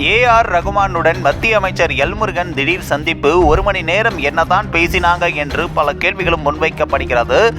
A R ரகுமானுடன் மத்திய அமைச்சர் எல்முருகன் திடீர் சந்திப்பு ஒரு மணி நேரம் என்னதான் பேசினாங்க என்று பல கேள்விகளும் முன்வைக்கப்படுகிறது.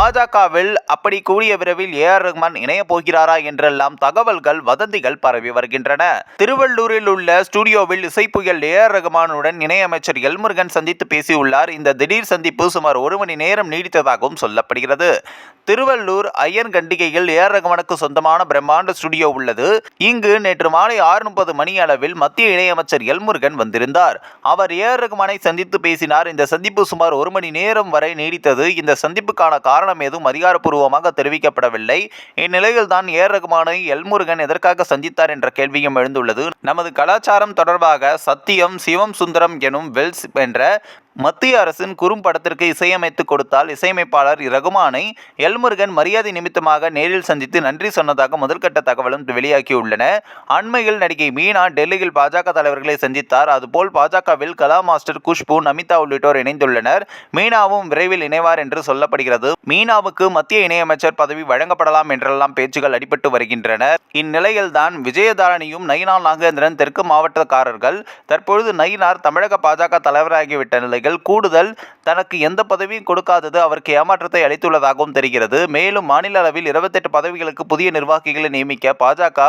பாஜகவில் அப்படி கூடிய விரைவில் ஏ ஆர் ரஹ்மான் இணைய போகிறாரா என்றெல்லாம் தகவல்கள் வதந்திகள் பரவி வருகின்றன. திருவள்ளூரில் உள்ள ஸ்டுடியோவில் இசைப்புயல் ஏ ஆர் ரஹ்மானுடன் இணையமைச்சர் எல்முருகன் சந்தித்து பேசியுள்ளார். இந்த திடீர் சந்திப்பு சுமார் ஒரு மணி நேரம் நீடித்ததாகவும் சொல்லப்படுகிறது. திருவள்ளூர் ஐயன் கண்டிகையில் ஏ ஆர் சொந்தமான பிரம்மாண்ட ஸ்டுடியோ உள்ளது. இங்கு நேற்று மாலை ஆறு முப்பது மணி அளவில் மத்திய இணையமைச்சர் எல்முருகன் வந்திருந்தார். அவர் ஏ ஆர் சந்தித்து பேசினார். இந்த சந்திப்பு சுமார் ஒரு மணி நேரம் வரை நீடித்தது. இந்த சந்திப்புக்கான காரணம் எதுவும் அதிகாரப்பூர்வமாக தெரிவிக்கப்படவில்லை. இந்நிலையில் தான் ஏ ஆர் எல்முருகன் எதற்காக சந்தித்தார் என்ற கேள்வியும் எழுந்துள்ளது. நமது கலாச்சாரம் தொடர்பாக சத்தியம் சிவம் சுந்தரம் எனும் வெல்ஸ் என்ற மத்திய அரசின் குறும்படத்திற்கு இசையமைத்து கொடுத்தால் இசையமைப்பாளர் ரகுமானை எல்முருகன் மரியாதை நிமித்தமாக நேரில் சந்தித்து நன்றி சொன்னதாக முதல்கட்ட தகவலும் வெளியாகியுள்ளன. அண்மையில் நடிகை மீனா டெல்லியில் பாஜக தலைவர்களை சந்தித்தார். அதுபோல் பாஜகவில் கலா மாஸ்டர் குஷ்பு நமிதா உள்ளிட்டோர் இணைந்துள்ளனர். மீனாவும் விரைவில் இணைவார் என்று சொல்லப்படுகிறது. மீனாவுக்கு மத்திய இணையமைச்சர் பதவி வழங்கப்படலாம் என்றெல்லாம் பேச்சுகள் அடிபட்டு வருகின்றன. இந்நிலையில் தான் விஜயதாரணியும் நயினார் நாகேந்திரன் தெற்கு மாவட்டக்காரர்கள் தற்பொழுது நயினார் தமிழக பாஜக தலைவராகிவிட்ட நிலை அதிகாரிகள் கூடுதல் தனக்கு எந்த பதவியும் கொடுக்காதது அவருக்கு ஏமாற்றத்தை அளித்துள்ளதாகவும் தெரிகிறது. மேலும் மாநில அளவில் இருபத்தெட்டு பதவிகளுக்கு புதிய நிர்வாகிகளை நியமிக்க பாஜக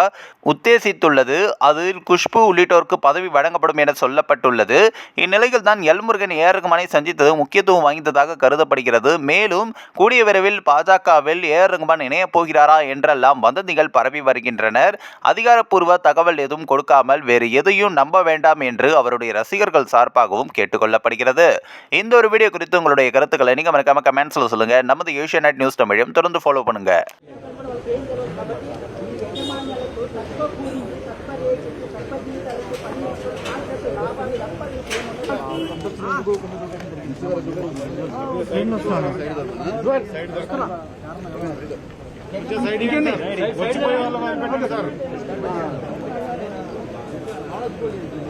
உத்தேசித்துள்ளது. அதில் குஷ்பு உள்ளிட்டோருக்கு பதவி வழங்கப்படும் என சொல்லப்பட்டுள்ளது. இந்நிலையில் தான் எல்முருகன் ஏ ரகுமானை சந்தித்தது முக்கியத்துவம் வாய்ந்ததாக கருதப்படுகிறது. மேலும் கூடிய விரைவில் பாஜகவில் ஏ ரகுமான் இணையப் போகிறாரா என்றெல்லாம் வதந்திகள் பரவி வருகின்றனர். அதிகாரப்பூர்வ தகவல் எதுவும் கொடுக்காமல் வேறு எதையும் நம்ப வேண்டாம் என்று அவருடைய ரசிகர்கள் சார்பாகவும் கேட்டுக்கொள்ளப்படுகிறது. இந்த ஒரு வீடியோ குறித்து உங்களுடைய கருத்துக்களை நீங்க மறக்காம கமெண்ட்ஸ்ல சொல்லுங்க நமது ஏஷியா நெட் நியூஸ் தமிழையும் தொடர்ந்து ஃபாலோ பண்ணுங்க వచ్చిపోయే వాళ్ళ వారు పెట్టండి సార్ ప్లీజ్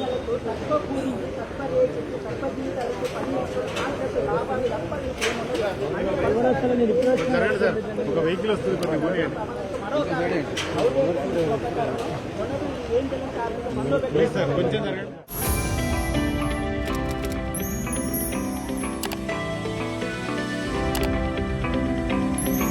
ఆలోచనలకు తక్కువ కూలీలు తక్కువ రేట్లకు తక్కువ జీతాలకు పనులకు మార్కెట్ లాభాలు తప్ప ఒక వెహికల్ వస్తుంది కొంచెం